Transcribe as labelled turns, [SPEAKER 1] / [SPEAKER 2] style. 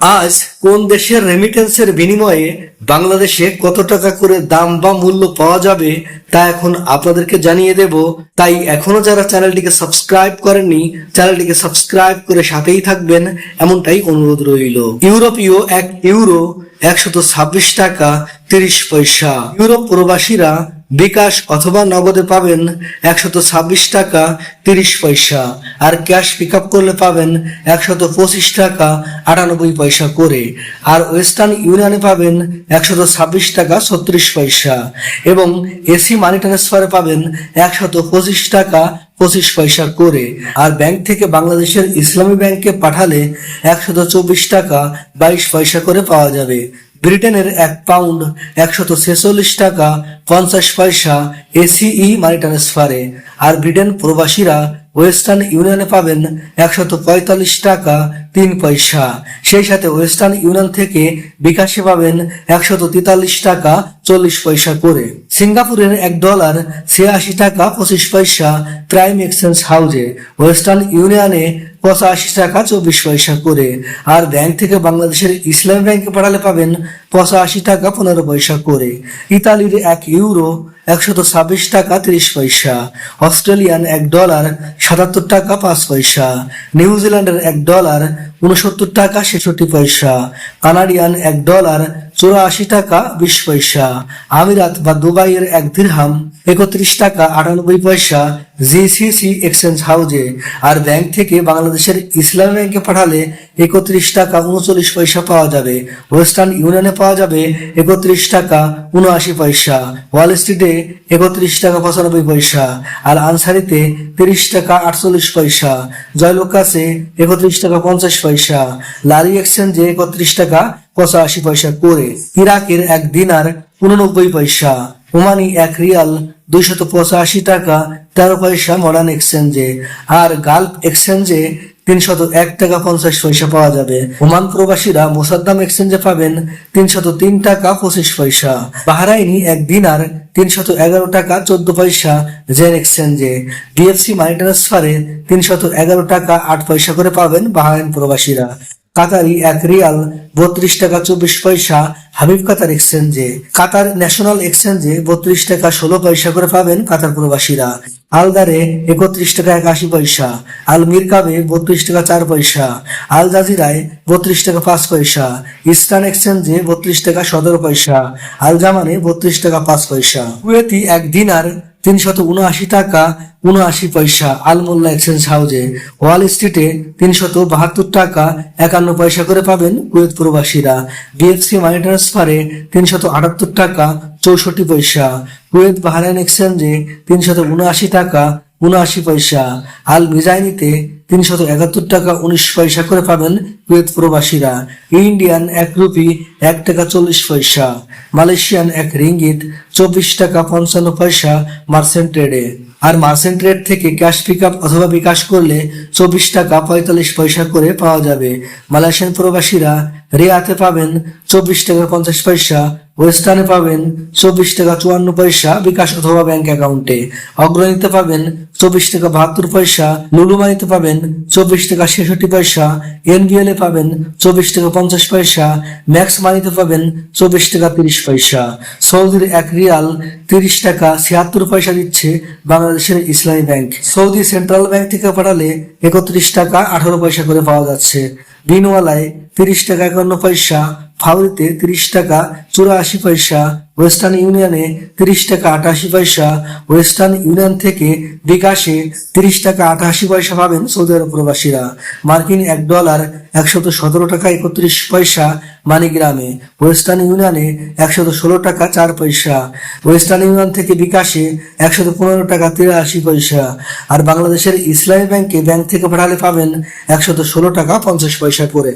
[SPEAKER 1] আজ কোন দেশের রেমিটেন্সের বিনিময়ে বাংলাদেশে কত টাকা করে দাম বা মূল্য পাওয়া যাবে তা এখন আপনাদেরকে জানিয়ে দেব। তাই এখনও যারা চ্যানেলটিকে সাবস্ক্রাইব করেননি, চ্যানেলটিকে সাবস্ক্রাইব করে সাথেই থাকবেন, এমনটাই অনুরোধ রইল। ইউরোপীয় এক ইউরো একশত ছাব্বিশ টাকা তিরিশ পয়সা। ইউরোপ প্রবাসীরা বিকাশ অথবা নগদে পাবেন একশত ছাব্বিশ টাকা তিরিশ পয়সা আর ক্যাশ পিক আপ করলে পাবেন একশত পঁচিশ টাকা আটানব্বই পয়সা করে আর ওয়েস্টার্ন ইউনিয়নে পাবেন একশত ছাব্বিশ টাকা ছত্রিশ পয়সা এবং এসি মানি ট্রান্সফারে পাবেন একশত পঁচিশ টাকা পঁচিশ পয়সা করে আর ব্যাংক থেকে বাংলাদেশের ইসলামী ব্যাংকে পাঠালে একশত চব্বিশ টাকা বাইশ পয়সা করে পাওয়া যাবে। ব্রিটেনের এক পাউন্ড একশত ছেচল্লিশ টাকা পঞ্চাশ পয়সা এসিই মানি ট্রান্সফারে আর ব্রিটেন প্রবাসীরা ওয়েস্টার্ন ইউনিয়নে পাবেন একশত পঁয়তাল্লিশ টাকা তিন পয়সা। সেই সাথে ওয়েস্টার্ন ইউনিয়ন থেকে বিকাশে পাবেন একশত তেতাল্লিশ টাকা চল্লিশ পয়সা করে। সিঙ্গাপুরের এক ডলার ছিয়াশি টাকা পঁচিশ পয়সা প্রাইম এক্সচেঞ্জ হাউজে। ওয়েস্টার্ন ইউনিয়নে পঁচাশি টাকা চব্বিশ পয়সা করে। আর ব্যাংক থেকে বাংলাদেশের ইসলাম ব্যাংকে পাঠালে পাবেন পঁচাশি টাকা পনেরো পয়সা করে। ইতালির এক ইউরো একশত ছাব্বিশ টাকা তিরিশ পয়সা। অস্ট্রেলিয়ান এক ডলার সাতাত্তর টাকা পাঁচ পয়সা। নিউজিল্যান্ডের এক ডলার উনসত্তর টাকা ছেষট্টি পয়সা। কানাডিয়ান এক ডলার চুরাশি টাকা, বিশ পয়সা। আমিরাত বা দুবাইয়ের এক দিরহাম, একত্রিশ টাকা, আটানব্বই পয়সা, জিসিসি এক্সচেঞ্জ হাউজে। আর ব্যাংক থেকে বাংলাদেশের ইসলাম ব্যাংকে পাঠালে একত্রিশ টাকা, উনচল্লিশ পয়সা পাওয়া যাবে। ওয়েস্টার্ন ইউনিয়নে পাওয়া যাবে একত্রিশ টাকা, উনআশি পয়সা। ওয়াল স্ট্রিটে একত্রিশ টাকা, পঁচানব্বই পয়সা। আর আনসারিতে তিরিশ টাকা, আটচল্লিশ পয়সা। জয়লোকাসে একত্রিশ টাকা, পঞ্চাশ পয়সা। লারি এক্সচেঞ্জে একত্রিশ টাকা পঁচাশি পয়সা করে ইরাকের এক দিনার উননব্বই পয়সা, ওমানি এক রিয়াল দুইশত পঁচাশি টাকা, তেরো পয়সা মডার্ন এক্সচেঞ্জে আর গাল্ফ এক্সচেঞ্জে তিনশত এক টাকা পঞ্চাশ পয়সা পাওয়া যাবে। ওমান প্রবাসীরা মোসাদ্দাম এক্সচেঞ্জে পাবেন তিনশত তিন টাকা পঁচিশ পয়সা। বাহারাইনি এক দিনার তিনশত এগারো টাকা চোদ্দ পয়সা জেন এক্সচেঞ্জে ডিএফসি মানি ট্রান্সফারে তিনশত এগারো টাকা আট পয়সা করে পাবেন বাহারাইন প্রবাসীরা। কাতারি এক রিয়াল বত্রিশ টাকা চব্বিশ পয়সা। হাবিব কাতার এক্সচেঞ্জে কাতার ন্যাশনাল এক্সচেঞ্জে বত্রিশ টাকা ষোলো পয়সা করে পাবেন কাতার প্রবাসীরা আলদারে একত্রিশ টাকা একাশি পয়সা। আল মিরকাবে বত্রিশ টাকা চার পয়সা। আল জাজিরায় বত্রিশ টাকা পাঁচ পয়সা। ইস্টার্ন এক্সচেঞ্জে বত্রিশ টাকা সতেরো পয়সা। আল জামানে বত্রিশ টাকা পাঁচ পয়সা। কুয়েতি এক দিনার তিনশত উনআশি টাকা উনআশি পয়সা, আলমোল্লা এক্সচেঞ্জ হাউজে। ওয়াল স্ট্রিটে তিনশত বাহাত্তর টাকা, একান্ন পয়সা করে পাবেন কুয়েত প্রবাসীরা। বিএফসি মানি ট্রান্সফারে তিনশত আটাত্তর টাকা, চৌষট্টি পয়সা। কুয়েত বাহারাইন এক্সচেঞ্জে তিনশত উনআশি টাকা উনআশি পয়সা। আল মিজাইনিতে তিনশত একাত্তর টাকা উনিশ পয়সা করে পাবেন কুয়েত প্রবাসীরা। ইন্ডিয়ান এক রুপি এক টাকা চল্লিশ পয়সা। মালয়েশিয়ান এক রিঙ্গিত চব্বিশ টাকা পঞ্চান্ন পয়সা মার্সেন্ট ট্রেডে। আর মার্সেন্ট ট্রেড থেকে ক্যাশ পিক আপ অথবা বিকাশ করলে চব্বিশ টাকা পঁয়তাল্লিশ পয়সা করে পাওয়া যাবে। মালয়েশিয়ান প্রবাসীরা রিয়াতে পাবেন চব্বিশ টাকা পঞ্চাশ পয়সা ওয়েস্টার্নে পাবেন চব্বিশ টাকা চুয়ান্ন পয়সা বিকাশ অথবা ব্যাংক অ্যাকাউন্টে অগ্রণীতে পাবেন চব্বিশ টাকা বাহাত্তর পয়সা লুলুমানিতে পাবেন চব্বিশ টাকা ছেষট্টি পয়সা এনবিএল এ পাবেন চব্বিশ টাকা পঞ্চাশ পয়সা ম্যাক্স মানিতে পাবেন চব্বিশ টাকা তিরিশ পয়সা। সৌদির এক রিয়াল তিরিশ টাকা ছিয়াত্তর পয়সা দিচ্ছে বাংলাদেশের ইসলামী ব্যাংক। সৌদি সেন্ট্রাল ব্যাংক থেকে পাঠালে একত্রিশ টাকা আঠারো পয়সা করে পাওয়া যাচ্ছে। বিনওয়ালায় তিরিশ টাকা একান্ন পয়সা ফাউরিতে তিরিশ টাকা, চুরাশি পয়সা, ওয়েস্টার্ন ইউনিয়নে তিরিশ টাকা, আটাশি পয়সা, ওয়েস্টার্ন ইউনিয়ন থেকে বিকাশে তিরিশ টাকা, আটাশি পয়সা পাবেন সৌদি আরব প্রবাসীরা। মার্কিন এক ডলার একশত সতেরো টাকা, একত্রিশ পয়সা মানিগ্রামে। ওয়েস্টার্ন ইউনিয়নে একশত ষোলো টাকা, চার পয়সা। ওয়েস্টার্ন ইউনিয়ন থেকে বিকাশে একশত পনেরো টাকা, তিরাশি পয়সা। আর বাংলাদেশের ইসলামী ব্যাংকে ব্যাংক থেকে পাঠালে পাবেন একশত ষোলো টাকা, পঞ্চাশ পয়সা করে।